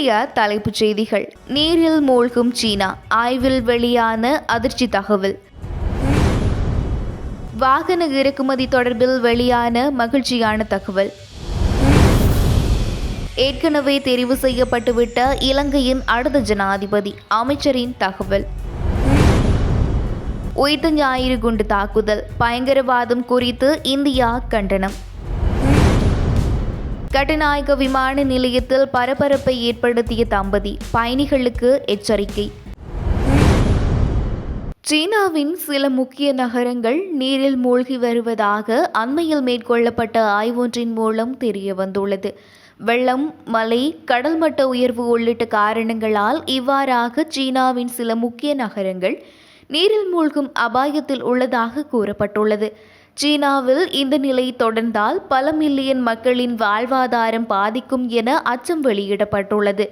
இன்றைய தலைப்புச் செய்திகள். நீரில் மூழ்கும் சீனா. ஆய்வில் வெளியான அதிர்ச்சி தகவல். வாகன இறக்குமதி தொடர்பில் வெளியான மகிழ்ச்சியான தகவல். ஏற்கனவே தெரிவு செய்யப்பட்டுவிட்ட இலங்கையின் அடுத்த ஜனாதிபதி. அமைச்சரின் தகவல். உயிர்த்த ஞாயிறு குண்டு தாக்குதல். பயங்கரவாதம் குறித்து இந்தியா கண்டனம். கட்டுநாயக்க விமான நிலையத்தில் பரபரப்பை ஏற்படுத்திய தம்பதி பயணிகளுக்கு எச்சரிக்கை. சீனாவின் சில முக்கிய நகரங்கள் நீரில் மூழ்கி வருவதாக அண்மையில் மேற்கொள்ளப்பட்ட ஆய்வொன்றின் மூலம் தெரிய வந்துள்ளது வெள்ளம் மலை கடல் மட்ட உயர்வு உள்ளிட்ட காரணங்களால் இவ்வாறாக சீனாவின் சில முக்கிய நகரங்கள் நீரில் மூழ்கும் அபாயத்தில் உள்ளதாக கூறப்பட்டுள்ளது. சீனாவில் இந்த நிலை தொடர்ந்தால் பல மில்லியன் மக்களின் வாழ்வாதாரம் பாதிக்கும் என அச்சம் வெளியிடப்பட்டுள்ளது.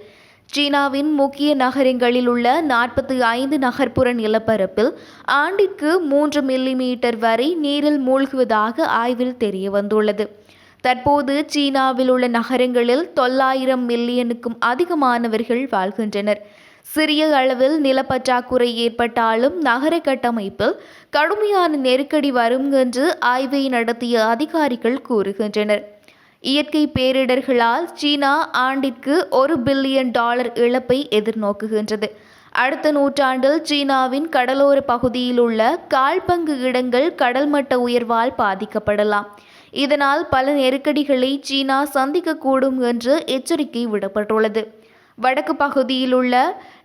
சீனாவின் முக்கிய நகரங்களில் உள்ள நாற்பத்தி ஐந்து நகர்ப்புற நிலப்பரப்பில் ஆண்டிற்கு மூன்று மில்லிமீட்டர் வரை நீரில் மூழ்குவதாக ஆய்வில் தெரிய வந்துள்ளது தற்போது சீனாவில் உள்ள நகரங்களில் தொள்ளாயிரம் மில்லியனுக்கும் அதிகமானவர்கள் வாழ்கின்றனர். சிறிய அளவில் நிலப்பற்றாக்குறை ஏற்பட்டாலும் நகர கட்டமைப்பில் கடுமையான நெருக்கடி வரும் என்று ஆய்வை நடத்திய அதிகாரிகள் கூறுகின்றனர். இயற்கை பேரிடர்களால் சீனா ஆண்டிற்கு ஒரு பில்லியன் டாலர் இழப்பை எதிர்நோக்குகின்றது. அடுத்த நூற்றாண்டில் சீனாவின் கடலோர பகுதியில் உள்ள கால்பங்கு இடங்கள் கடல் மட்ட உயர்வால் பாதிக்கப்படலாம். இதனால் பல நெருக்கடிகளை சீனா சந்திக்கக்கூடும் என்று எச்சரிக்கை விடப்பட்டுள்ளது. வடக்கு பகுதியில் உள்ள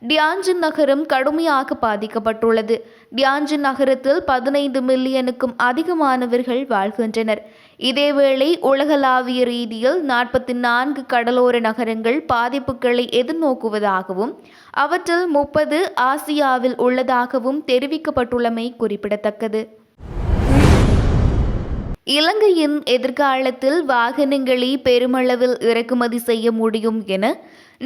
டியான்ஜின் நகரம் கடுமையாக பாதிக்கப்பட்டுள்ளது. டியான்ஜின் நகரத்தில் பதினைந்து மில்லியனுக்கும் அதிகமானவர்கள் வாழ்கின்றனர். இதேவேளை உலகளாவிய ரீதியில் நாற்பத்தி நான்கு கடலோர நகரங்கள் பாதிப்புகளை எதிர்நோக்குவதாகவும் அவற்றில் முப்பது ஆசியாவில் உள்ளதாகவும் தெரிவிக்கப்பட்டுள்ளமை குறிப்பிடத்தக்கது. இலங்கையின் எதிர்காலத்தில் வாகனங்களை பெருமளவில் இறக்குமதி செய்ய முடியும் என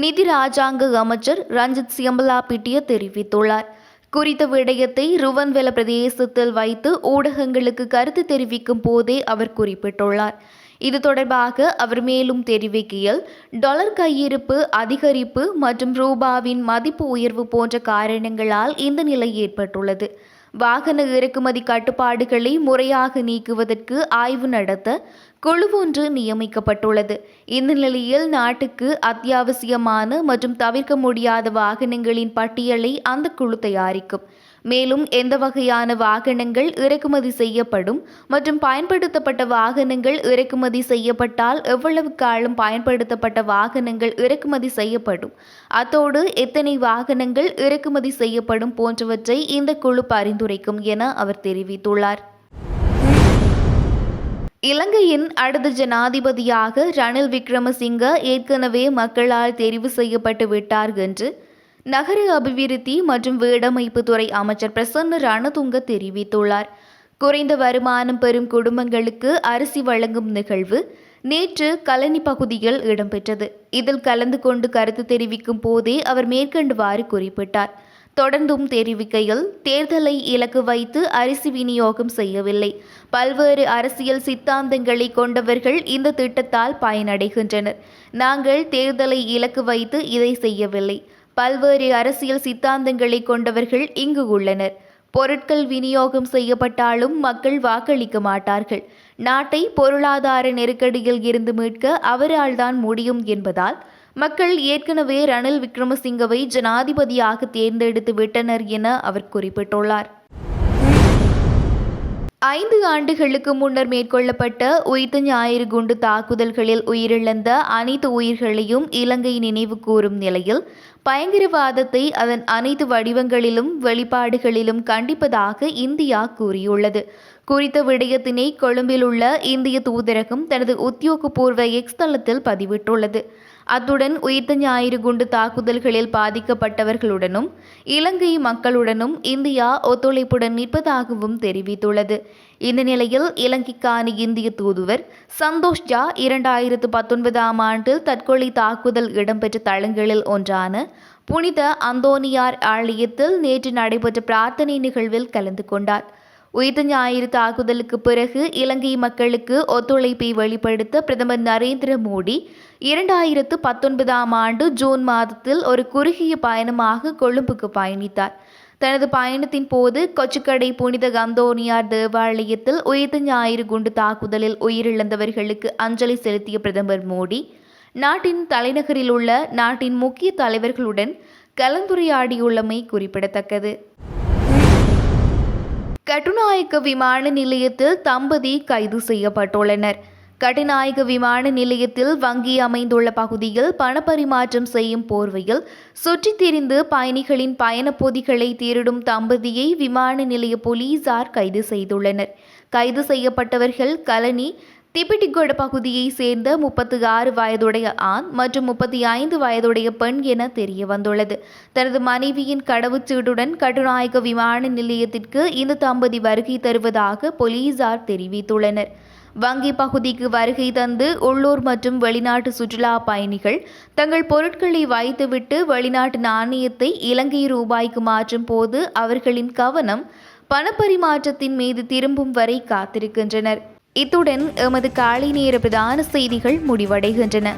நிதி ராஜாங்க அமைச்சர் ரஞ்சித் சியம்பலாபிட்டிய தெரிவித்துள்ளார். குறித்த விடயத்தை ருவன்வெல பிரதேசத்தில் வைத்து ஊடகங்களுக்கு கருத்து தெரிவிக்கும் போதே அவர் குறிப்பிட்டுள்ளார். இது தொடர்பாக அவர் மேலும் தெரிவிக்கையில் டாலர் கையிருப்பு அதிகரிப்பு மற்றும் ரூபாவின் மதிப்பு உயர்வு போன்ற காரணங்களால் இந்த நிலை ஏற்பட்டுள்ளது. வாகன இறக்குமதி கட்டுப்பாடுகளை முறையாக நீக்குவதற்கு ஆய்வு நடத்த குழு ஒன்று நியமிக்கப்பட்டுள்ளது. இந்த நிலையில் நாட்டுக்கு அத்தியாவசியமான மற்றும் தவிர்க்க முடியாத வாகனங்களின் பட்டியலை அந்த குழு தயாரிக்கும். மேலும் எந்த வகையான வாகனங்கள் இறக்குமதி செய்யப்படும் மற்றும் பயன்படுத்தப்பட்ட வாகனங்கள் இறக்குமதி செய்யப்பட்டால் எவ்வளவு காலம் பயன்படுத்தப்பட்ட வாகனங்கள் இறக்குமதி செய்யப்படும். அத்தோடு எத்தனை வாகனங்கள் இறக்குமதி செய்யப்படும் போன்றவற்றை இந்த குழு பரிந்துரைக்கும் என அவர் தெரிவித்துள்ளார். இலங்கையின் அடுத்த ஜனாதிபதியாக ரணில் விக்ரமசிங்க ஏற்கனவே மக்களால் தெரிவு செய்யப்பட்டு விட்டார் என்று நகர அபிவிருத்தி மற்றும் வீடமைப்பு துறை அமைச்சர் பிரசன்ன ரணதுங்க தெரிவித்துள்ளார். குறைந்த வருமானம் பெறும் குடும்பங்களுக்கு அரிசி வழங்கும் நிகழ்வு நேற்று கலனி பகுதியில் இடம்பெற்றது. இதில் கலந்து கொண்டு கருத்து தெரிவிக்கும் போதே அவர் மேற்கண்டவாறு குறிப்பிட்டார். தொடர்ந்தும் தெரிவிக்கையில் தேர்தலை இலக்கு வைத்து அரிசி விநியோகம் செய்யவில்லை. பல்வேறு அரசியல் சித்தாந்தங்களை கொண்டவர்கள் இந்த திட்டத்தால் பயனடைகின்றனர். நாங்கள் தேர்தலை இலக்கு வைத்து இதை செய்யவில்லை. பல்வேறு அரசியல் சித்தாந்தங்களை கொண்டவர்கள் இங்கு உள்ளனர். பொருட்கள் விநியோகம் செய்யப்பட்டாலும் மக்கள் வாக்களிக்க மாட்டார்கள். நாட்டை பொருளாதார நெருக்கடியில் இருந்து மீட்க அவரால் தான் முடியும் என்பதால் மக்கள் ஏற்கனவே ரணில் விக்ரமசிங்கவை ஜனாதிபதியாக தேர்ந்தெடுத்து விட்டனர் என அவர் குறிப்பிட்டுள்ளார். ஐந்து ஆண்டுகளுக்கு முன்னர் மேற்கொள்ளப்பட்ட உயிர்த்த ஞாயிறு குண்டு தாக்குதல்களில் உயிரிழந்த அனைத்து உயிர்களையும் இலங்கை நினைவு கூறும் நிலையில் பயங்கரவாதத்தை அதன் அனைத்து வடிவங்களிலும் வெளிப்பாடுகளிலும் கண்டிப்பதாக இந்தியா கூறியுள்ளது. குறித்த விடயத்தினை கொழும்பில் உள்ள இந்திய தூதரகம் தனது உத்தியோகபூர்வ எக்ஸ் தளத்தில் பதிவிட்டுள்ளது. அத்துடன் உயிர்த்த ஞாயிறு குண்டு தாக்குதல்களில் பாதிக்கப்பட்டவர்களுடனும் இலங்கை மக்களுடனும் இந்தியா ஒத்துழைப்புடன் நிற்பதாகவும் தெரிவித்துள்ளது. இந்த நிலையில் இலங்கைக்கான இந்திய தூதுவர் சந்தோஷ் ஜா இரண்டாயிரத்து பத்தொன்பதாம் ஆண்டில் தற்கொலை தாக்குதல் இடம்பெற்ற தளங்களில் ஒன்றான புனித அந்தோனியார் ஆலயத்தில் நேற்று நடைபெற்ற பிரார்த்தனை நிகழ்வில் கலந்து கொண்டார். உயிர்த்த ஞாயிறு தாக்குதலுக்கு பிறகு இலங்கை மக்களுக்கு ஒத்துழைப்பை வெளிப்படுத்த பிரதமர் நரேந்திர மோடி இரண்டாயிரத்து பத்தொன்பதாம் ஆண்டு ஜூன் மாதத்தில் ஒரு குறுகிய பயணமாக கொழும்புக்கு பயணித்தார். தனது பயணத்தின் போது கொச்சிக்கடை புனித கந்தோனியார் தேவாலயத்தில் உயிர்த்த ஞாயிறு குண்டு தாக்குதலில் உயிரிழந்தவர்களுக்கு அஞ்சலி செலுத்திய பிரதமர் மோடி நாட்டின் தலைநகரில் உள்ள நாட்டின் முக்கிய தலைவர்களுடன் கலந்துரையாடியுள்ளமை குறிப்பிடத்தக்கது. கட்டுநாயக்க விமான நிலையத்தில் தம்பதி கைது செய்யப்பட்டுள்ளனர். கட்டுநாயக விமான நிலையத்தில் வங்கி அமைந்துள்ள பகுதியில் பணப்பரிமாற்றம் செய்யும் போர்வையில் சுற்றித் திரிந்து பயணிகளின் பயணப் பொதிகளை திருடும் தம்பதியை விமான நிலைய போலீசார் கைது செய்துள்ளனர். கைது செய்யப்பட்டவர்கள் கலனி திபிட்டிகொட பகுதியைச் சேர்ந்த முப்பத்தி ஆறு வயதுடைய ஆண் மற்றும் முப்பத்தி ஐந்து வயதுடைய பெண் என தெரிய வந்துள்ளது தனது மனைவியின் கடவுச்சீட்டுடன் கட்டுநாயக்க விமான நிலையத்திற்கு இந்த தம்பதி வருகை தருவதாக போலீசார் தெரிவித்துள்ளனர். வங்கி பகுதிக்கு வருகை தந்து உள்ளூர் மற்றும் வெளிநாட்டு சுற்றுலா பயணிகள் தங்கள் பொருட்களை வைத்துவிட்டு வெளிநாட்டு நாணயத்தை இலங்கை ரூபாய்க்கு மாற்றும் போது அவர்களின் கவனம் பணப்பரிமாற்றத்தின் மீது திரும்பும் வரை காத்திருக்கின்றனர். இத்துடன் எமது காலை நேர பிரதான செய்திகள் முடிவடைகின்றன.